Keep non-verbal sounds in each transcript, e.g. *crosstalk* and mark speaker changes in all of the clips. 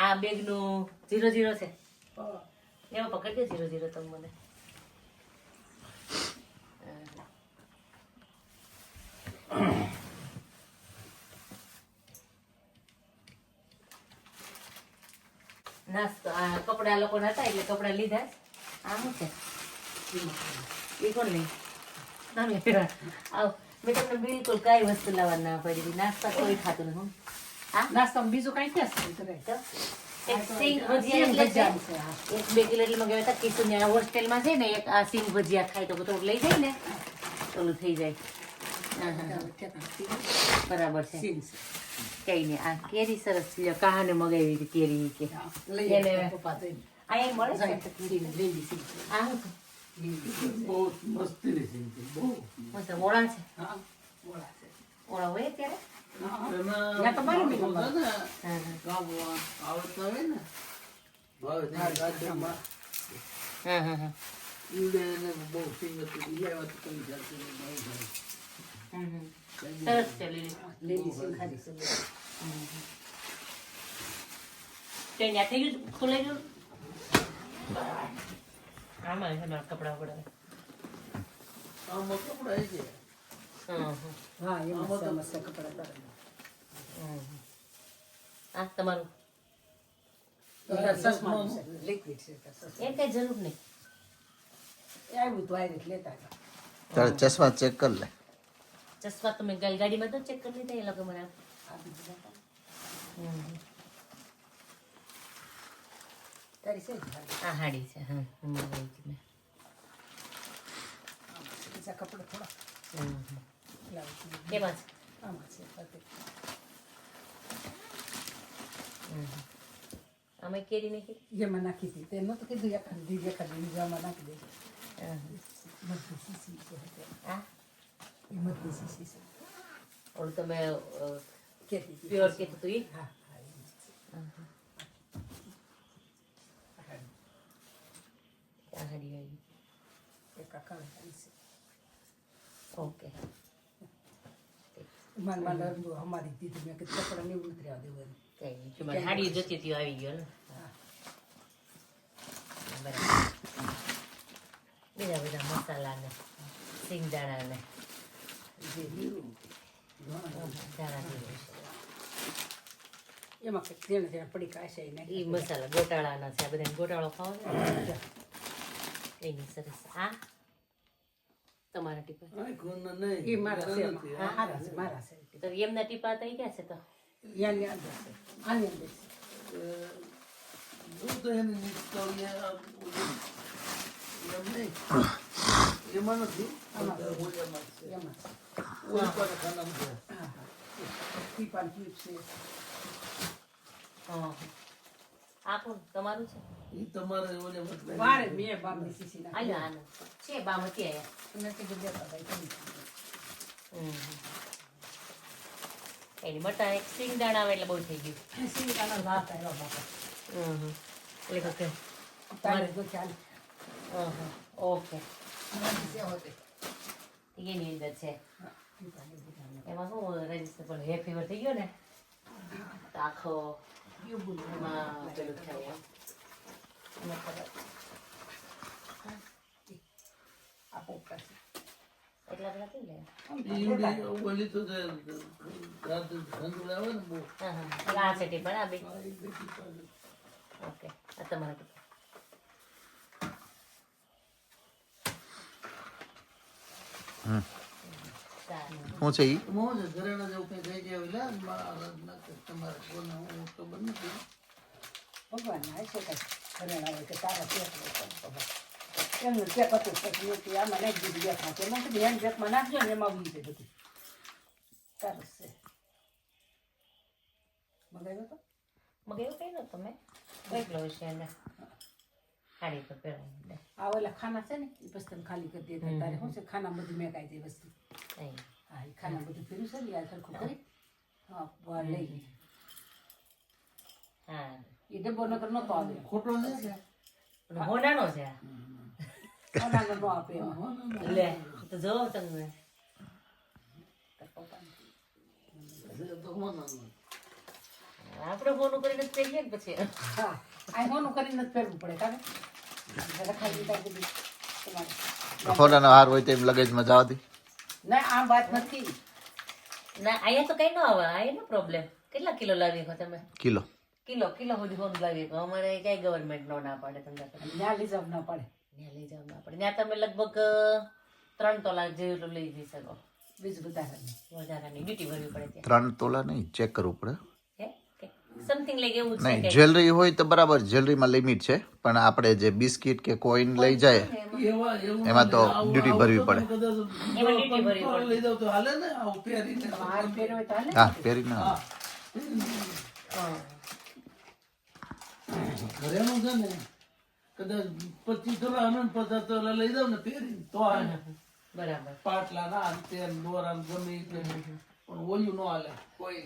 Speaker 1: આ બેગનું zero zero છે. એમાં પકડજો ઝીરો ઝીરો તમે મને. નાસ્તો આ કપડા લોકો હતા એટલે કપડા લીધા આ શું છે? એ કોણ લઈ તમે આવ મેં તમને બિલકુલ કઈ વસ્તુ લાવવા ના પડી. નાસ્તા કોઈ ખાતું નથી
Speaker 2: બીજું કાંઈ
Speaker 1: એક બે કિલો એટલે હતા હોસ્ટેલમાં છે ને એક આ સિંગ ભજીયા ખાય તો લઈ જાય ને તો ઓલું થઈ જાય. બરાબર છે. કઈ નહીં આ કેરી સરસ કાહાને મગાવી કેરી કે.
Speaker 2: લઈ.
Speaker 1: અહીંયા મળે છે. આ.
Speaker 3: બહુ
Speaker 1: મસ્ત ઓળા છે?
Speaker 2: હા, ઓળા છે.
Speaker 1: ઓળા હોય ત્યારે ખોલાઈ ગયું આમાં છે મારા કપડા વપડા
Speaker 3: આમાં કપડાં છે
Speaker 2: હા, એમાં છે, કપડા તારા. આવ્યા.
Speaker 4: તારે ચશ્મા ચેક કર લે.
Speaker 1: ચશ્મા તમે ગાડી ગાડીમાં તો ચેક કરી લીધા એ લોકો મને.
Speaker 2: આ.
Speaker 1: આ હાડી છે હા
Speaker 2: કપડાં થોડા.
Speaker 1: કેમાં છે?
Speaker 2: આમાં છે
Speaker 1: આમાં કેરી નાખી?
Speaker 2: એમાં નાખી હતી. તેમાં તો કીધું એકાદ દી એકાદ દી બીજું નાખી દે મધની શીશી છે.
Speaker 1: ઓલું તમે. પ્યોર કીધું હતું એ
Speaker 2: હા હા એ જ છે.
Speaker 1: આ હાડી આવી
Speaker 2: એક આ કાળી કાળી
Speaker 1: ઓકે.
Speaker 2: માન માન અમારી દીધી. મેં કીધું કપડાં ને એવું નથી રહેવા દેવાનું
Speaker 1: કઈ નહીં હાડી જોતી હતી આવી ગયો ને. બીજા બધા મસાલા ને સિંગદાણા ને
Speaker 2: એમાં કંઈક જેણે જેણે પડી કાશે એ
Speaker 1: મસાલા ગોટાળાના છે આ બધા ગોટાળો ખાવો ને એની સરસ. આ? તમારા ટીપા? એમના ટીપા તો ગયા છે તો?
Speaker 2: આની અંદર છે
Speaker 3: એ, હું તો એને નીકળીએ આ ઓલું, એમ નહીં એમાં નથી
Speaker 2: આમાં.
Speaker 3: ઓલામાં જ છે
Speaker 2: એમાં છે
Speaker 3: ઓલી પાસે ખાનામાં છે
Speaker 2: હા
Speaker 1: આ કોણ તમારું છે
Speaker 3: એ તમારે ઓલે મતલબ
Speaker 2: મારે મે બામ દીસી સી
Speaker 1: આયો આનું છે બામતી આયા
Speaker 2: મેં કીધું દેતા ભાઈ
Speaker 1: હમ એની મટા એક સિંગદાણા આવે એટલે બહુ થઈ ગયું.
Speaker 2: કાના ભાત આવ્યો બાપા
Speaker 1: એટલે કે
Speaker 2: તારે તો ચાલ.
Speaker 1: ઓકે. એની અંદર છે. એમાં શું રજિસ્ટર પણ હે ફીવર થઈ ગયો ને? આખો એમાં પેલું થાય એમ. એમાં
Speaker 3: ઓલી તો આવે ને બહુ.
Speaker 1: હા હા. આ સેટી પણ આ બે.
Speaker 3: આ ઈ બેટી પાસે.
Speaker 1: ઓકે આ તમારા
Speaker 4: શું છે ઈ?
Speaker 2: ભગવાન ના છે ઘરેણા હોય કે તારા એમનું ચેક હતું પછી મેં કીધું આમાં નાખી દીધું બેઠા એમાં કીધું એમ ચેકમાં નાખજો ને એમાં બધું. સરસ છે. મગાવ્યો તો?
Speaker 1: મગ એવું કઈ નતું મેં કેટલો છે એને. હાડી પર પહેરાવી
Speaker 2: આ ઓલા ખાના છે ને એ પછી તમે ખાલી કરી દેતા તારે શું છે? ખાના બધું મેં કાંઈ દે વસ્તુ. હા એ ખાના બધું પીરું છે ને આ સરખું કરી હા બહાર લઈ ગઈ.
Speaker 1: હા.
Speaker 2: એ ડબ્બો નકર નહોતો આવે
Speaker 3: ખોટો છે
Speaker 1: અને હોનાનો છે આ.
Speaker 2: ઓલાનો ન આપે એમાં
Speaker 1: લે તો તમે. આપણે ફોન કરીને જ પહેરીએ ને પછી.
Speaker 2: હા આ હોનું કરીને જ ફેરવું પડે કાને
Speaker 4: ફોટાનો હાર હોય તેમ લગેજમાં જવા દે.
Speaker 2: ના આ વાત નથી.
Speaker 1: ના અહીંયા તો કઈ ન આવે. અહીંયા નો પ્રોબ્લેમ કેટલા કિલો લાવી શકો તમે?
Speaker 4: કિલો.
Speaker 1: કિલો કિલો સુધી ફોન લાવી અમારે કઈ ગવર્મેન્ટ નો ના પાડે તમને.
Speaker 2: લઈ ના પડે.
Speaker 1: ત્યાં લઈ જવાનું આપણે. ત્યાં તમે લગભગ ત્રણ તોલા જેટલું લઈ જઈ શકો.
Speaker 2: બીજું બધા
Speaker 1: વધારાની ડ્યુટી ભરવી પડે ત્યાં.
Speaker 4: ત્રણ તોલા નહીં ચેક કરવું પડે.
Speaker 1: સમથિંગ લાઈક એવું છે
Speaker 4: નહીં જ્વેલરી હોય તો બરાબર જ્વેલરીમાં લિમિટ છે. પણ આપણે જે બિસ્કિટ કે કોઈન લઈ જાય એમાં તો
Speaker 3: ડ્યુટી
Speaker 4: ભરવી પડે.
Speaker 1: એમાં duty ભરવી
Speaker 3: પંખો લઈ દઉં તો હાલે ને આવું પહેરીને
Speaker 2: હાર પહેરવે તો હાલે
Speaker 4: હા પહેરી ના
Speaker 1: હા.
Speaker 3: ઘરેનું છે ને? કદાચ પચીસ તોલા અને પચાસ તોલા લઈ દઉં ને પહેરીને તો આને.
Speaker 1: બરાબર.
Speaker 3: પાટલા ના તેલ દોરા ગમે એ પણ ઓલું ન હાલે. કોઈ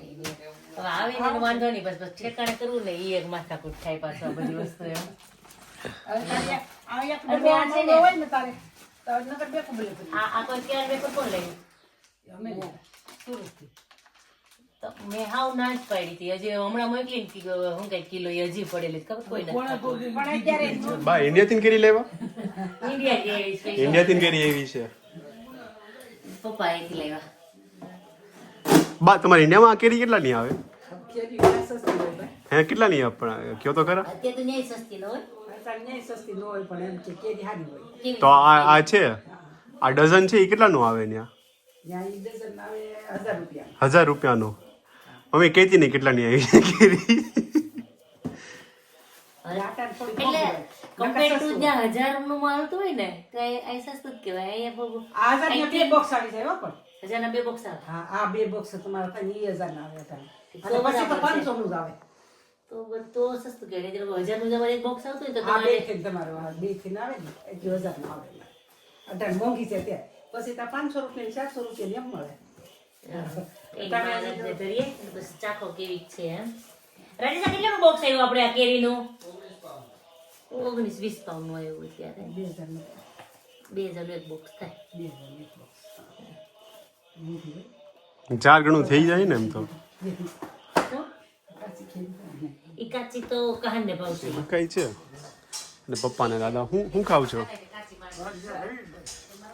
Speaker 1: આવીને વાંધો નહીં બસ બસ ઠેકાણે કરવું ને એ એક માથાકૂટ થાય પાછો આ બધી વસ્તુ એમ.
Speaker 2: આ
Speaker 1: કોઈ ક્યારે કોણ લઈ?
Speaker 2: અમે સુરતથી.
Speaker 1: મેં હાવ ના જ પાડી હતી. હજી હમણાં મોકલી ને કે હું કઈ કિલો એ હજી પડેલી ખબર કોઈ
Speaker 2: અત્યારે
Speaker 5: બા ઇન્ડિયાથી કેરી લેવા?
Speaker 1: ઇન્ડિયા જેવી ઇન્ડિયા
Speaker 5: થી કેરી એવી છે.
Speaker 1: પપ્પા અહીંથી લેવા.
Speaker 5: બા તમારે ઇન્ડિયામાં આ કેરી આવે?
Speaker 2: કેટલા સસ્તી
Speaker 5: હે કેટલાની આવે? પણ કયો તો ખરા?
Speaker 1: અત્યારે તો ન્યાય સસ્તી ન હોય.
Speaker 2: સસ્તી ન હોય પણ એમ કે કેરી સારી હોય.
Speaker 5: તો આ આ છે? આ ડઝન છે એ કેટલાનું આવે ત્યાં
Speaker 2: આવે હજાર
Speaker 5: રૂપિયાનું. અમે કહેતી નહીં કેટલાની આવી કેરી.
Speaker 1: એટલે કમ્પેર ટુ જ્યાં હજારનું મળતું હોય ને તો સસ્તું જ કહેવાય. અહીંયા
Speaker 2: આ બે બોક્સ આવી જાય હો પણ.
Speaker 1: હજારના બે બોક્સ આવે.
Speaker 2: હા આ બે બોક્સ તમારા ત્યાં ઈ હજાર ના આવે
Speaker 1: હતા
Speaker 2: અને પછી તો પાંચસો નું જ આવે.
Speaker 1: તો બ- તો સસ્તું કહેવાય. હજારનું તમારે એક બોક્સ આવતું હોય તો
Speaker 2: બે
Speaker 1: તમારે
Speaker 2: થી તમારો બેથી ના આવે ને એટલું હજાર ના આવે. અત્યારે મોંઘી છે ત્યાં પછી ત્યાં પાંચસો રૂપિયા ચારસો રૂપિયા એમ મળે.
Speaker 1: બસ ચાખો કેવી છે એમ રાજેશા કેટલાનું બોક્સ આવ્યું આપણે આ કેરીનું ઓગણીસ વીસ પાઉન્ડનું આવ્યું અત્યારે
Speaker 2: બે હજાર
Speaker 1: બે હજારનું એક બોક્સ થાય
Speaker 2: બે એક.
Speaker 5: ચાર ગણું થઈ જાય ને એમ તો
Speaker 2: કાચી
Speaker 1: તો કહાન ને ભાવ છે
Speaker 5: કઈ છે અને પપ્પાને દાદા હું હું ખાવ છો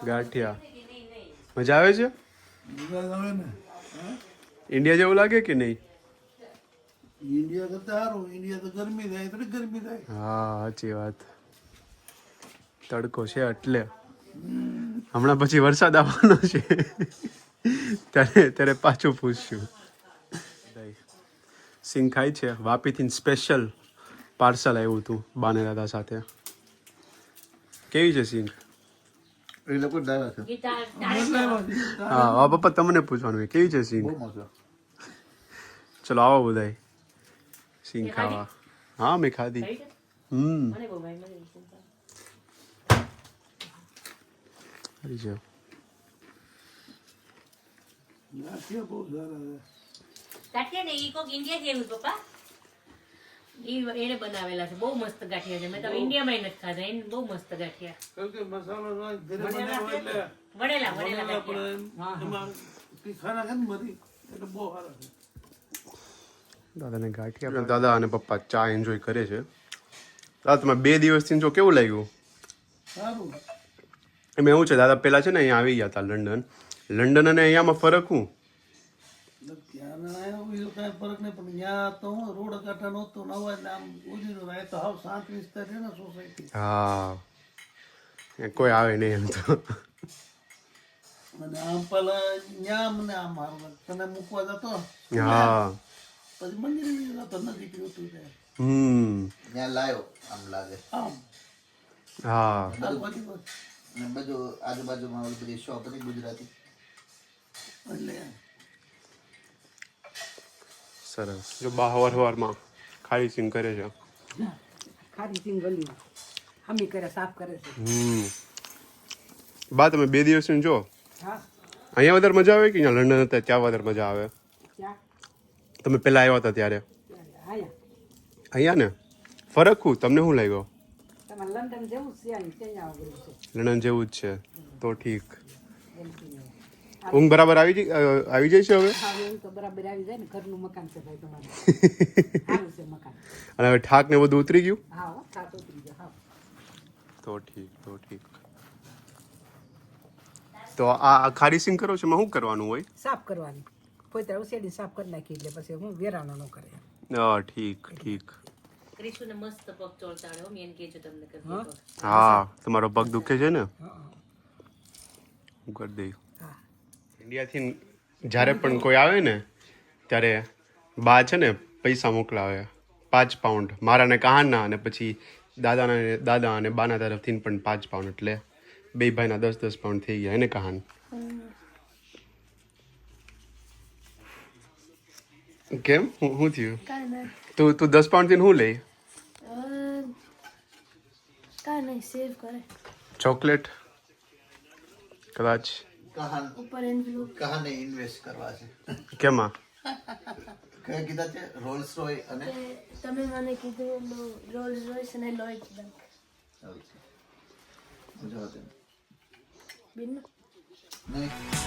Speaker 5: ગાંઠિયા મજા આવે છે ઇન્ડિયા જેવું લાગે કે નહીં?
Speaker 3: ઇન્ડિયા તો સારું ઇન્ડિયા તો ગરમી થાય થોડી ગરમી થાય.
Speaker 5: હા સાચી વાત. તડકો છે એટલે. હમણાં પછી વરસાદ આવવાનો છે. ત્યારે ત્યારે પાછું પૂછશું. સિંગ ખાય છે. વાપીથી સ્પેશિયલ પાર્સલ આવ્યું હતું બાને દાદા સાથે. કેવી છે સિંગ
Speaker 4: એ લોકો ડાયા છે.
Speaker 5: હા પપ્પા તમને પૂછવાનું કેવી છે સિંગ
Speaker 4: બહુ
Speaker 5: ચલો આવો બધાય. સિંગ ખાવા. હા મેં ખાધી. હમ. સારા છે.
Speaker 1: ને ઈ કોક ઇન્ડિયા જેવું પપ્પા. એને બનાવેલા છે. બહુ મસ્ત ગાંઠિયા છે. મેં તો ઇન્ડિયામાં નથી ખાધા. એને બહુ મસ્ત ગાંઠિયા.
Speaker 3: વડેલા છે
Speaker 5: દાદાને ગાંઠિયા દાદા અને પપ્પા ચા એન્જોય કરે છે. દાદા તમે બે દિવસથી જો કેવું લાગ્યું?
Speaker 3: સારું.
Speaker 5: એમાં એવું છે દાદા પહેલાં છે ને અહીંયા આવી ગયા હતા લંડન. લંડન અને અહીંયામાં ફરક હું
Speaker 3: એટલે કાંઈ ફરક નહીં પણ ત્યાં તો હું રોડ કાંઠા નહોતો નવા આમ રહે તો હાવ શાંત વિસ્તાર છે ને સોસાયટી
Speaker 5: હા. કોઈ આવે નહીં એમ તો.
Speaker 3: અને આમ પેલા ત્યાં મને આમ તને મૂકવા જતો?
Speaker 5: હા.
Speaker 3: પછી મંદિરે જતો નજીક હતું ત્યાં.
Speaker 5: હમ.
Speaker 4: ત્યાં લાયો આમ લાગે.
Speaker 3: આમ.
Speaker 5: હા.
Speaker 4: બધું આજુબાજુમાં બધી શોપ હતી ગુજરાતી.
Speaker 3: એટલે
Speaker 5: સરસ. જો બા હવાર હવારમાં ખારી સિંગ કરે છે.
Speaker 2: ખારી સિંગ ગલી હમી કરે સાફ કરે છે.
Speaker 5: હમ. બા તમે બે દિવસ જો?
Speaker 2: હા.
Speaker 5: અહીંયા વધારે મજા આવે કે અહીંયા લંડન હતા ત્યાં વધારે મજા આવે? તમે પહેલા આવ્યા હતા ત્યારે? અહીંયા ને? ફરક હું તમને શું લાગ્યો?
Speaker 2: લંડન જેવું જ છે ને ત્યાં આવું ગયું છે.
Speaker 5: લંડન જેવું જ છે. તો ઠીક. ઊંઘ બરાબર આવી જઈ આવી છે હવે?
Speaker 2: હા એવું તો બરાબર આવી જાય ને ઘરનું મકાન છે ભાઈ તમારે. *laughs* મકાન.
Speaker 5: અને હવે ઠાક ને બધું ઉતરી ગયું? તો ઠીક તો ઠીક. તો આ આ ખારી સિંગ કરો છો એમાં શું કરવાનું હોય?
Speaker 2: સાફ કરવાની. પોતે ઉસેડી સાફ કરી નાખી એટલે પછી હું વેરાણો ન કરે.
Speaker 5: હા ઠીક ઠીક.
Speaker 1: ક્રિશુને મસ્ત પગ ચોળતાડે હો મેં કહેજો તમને કરી
Speaker 5: હા. તમારો પગ દુખે છે ને?
Speaker 2: હું
Speaker 5: કરી દઈ ઇન્ડિયાથી જ્યારે પણ કોઈ આવે ને ત્યારે બા છે ને પૈસા મોકલાવે. પાંચ પાઉન્ડ મારાને કહાના અને પછી દાદાના દાદા અને બાના તરફથી પણ પાંચ પાઉન્ડ એટલે બે ભાઈના દસ દસ પાઉન્ડ થઈ ગયા. એને કહાન. કેમ? હું શું થયું? તું તું દસ પાઉન્ડથી શું લે
Speaker 6: અ, કાંઈ નહીં સેવ કરે
Speaker 5: ચોકલેટ કદાચ.
Speaker 4: કહાન
Speaker 6: ઉપર એન્વલોપ
Speaker 4: કહાને ઇન્વેસ્ટ કરવા છે.
Speaker 5: કેમાં?
Speaker 4: કયા કીધા છે? રોલ્સ રોય અને?
Speaker 6: તમે મને કીધું રોલ્સ રોયસ અને લોઇડ બેંક
Speaker 4: જવા દે
Speaker 6: બિન?
Speaker 4: નહીં.